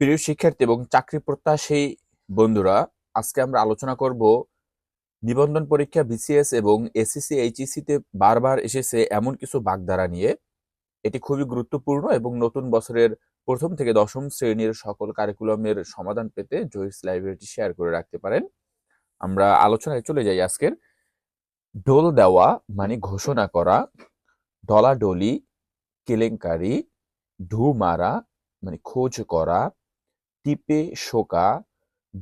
প্রিয় শিক্ষার্থী এবং চাকরি প্রত্যাশী বন্ধুরা, আজকে আমরা আলোচনা করব নিবন্ধন পরীক্ষা বিসিএস এবং এসএসসি এইচএসসি তে বারবার এসেছে এমন কিছু বাগধারা নিয়ে। এটি খুবই গুরুত্বপূর্ণ এবং নতুন বছরের প্রথম থেকে দশম শ্রেণির সকল কারিকুলামের সমাধান পেতে জয়িস লাইব্রেরিটি শেয়ার করে রাখতে পারেন। আমরা আলোচনায় চলে যাই আজকের। ডোল দেওয়া মানে ঘোষণা করা ডলাডলি কেলেঙ্কারি, ঢু মারা মানে খোঁজ করা টিপে শোকা,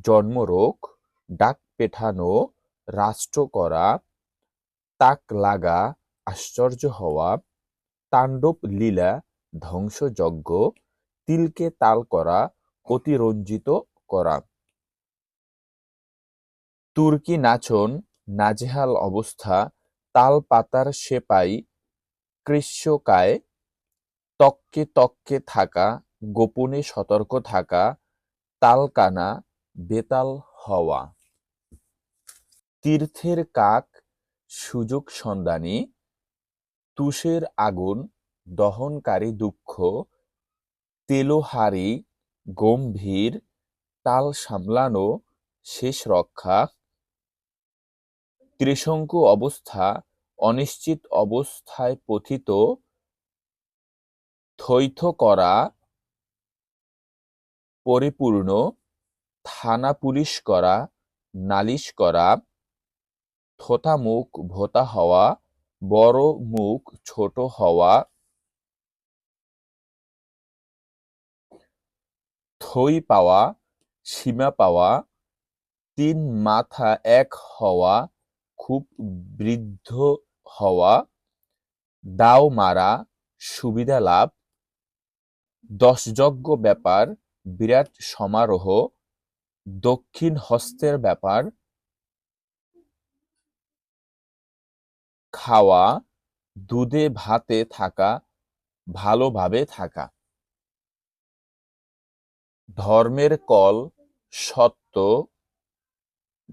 জন্মরোগ, ডাক পেঠানো, রাষ্ট্র করা, তাক লাগা, আশ্চর্য হওয়া, তাণ্ডব লীলা, ধ্বংসযজ্ঞ, তিলকে তাল করা, অতিরঞ্জিত করা। তুর্কি নাচন, নাজেহাল অবস্থা, তাল পাতার সেপাই কৃষ্যকায় তককে তককে থাকা, গোপনে সতর্ক থাকা তালকানা, বেতাল হওয়া। তীর্থের কাক, সুযোগ সন্ধানী, তুষের আগুন, দহনকারী দুঃখ, তেলোহারি, গম্ভীর, তাল সামলানো, শেষ রক্ষা, ত্রিশঙ্কু অবস্থা, অনিশ্চিত অবস্থায় পথিত, থৈথ করা পরিপূর্ণ, থানা পুলিশ করা, নালিশ করা, থোথা মুখ ভোতা হওয়া, বড় মুখ ছোট হওয়া, থই পাওয়া, সীমা পাওয়া, তিন মাথা এক হওয়া, খুব বৃদ্ধ হওয়া, দাও মারা, সুবিধা লাভ, দশযজ্ঞ ব্যাপার বিরাট সমারোহ, দক্ষিণ হস্তের ব্যাপার, খাওয়া, দুধে ভাতে থাকা, ভালোভাবে থাকা। ধর্মের কল, সত্য,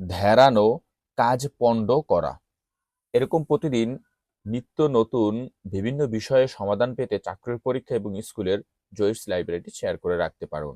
ধ্যারানো, কাজ পণ্ড করা। এরকম প্রতিদিন নিত্য নতুন, বিভিন্ন বিষয়ে সমাধান পেতে চাকরির পরীক্ষা এবং স্কুলের জয়স লাইব্রেরিটি শেয়ার করে রাখতে পারুন।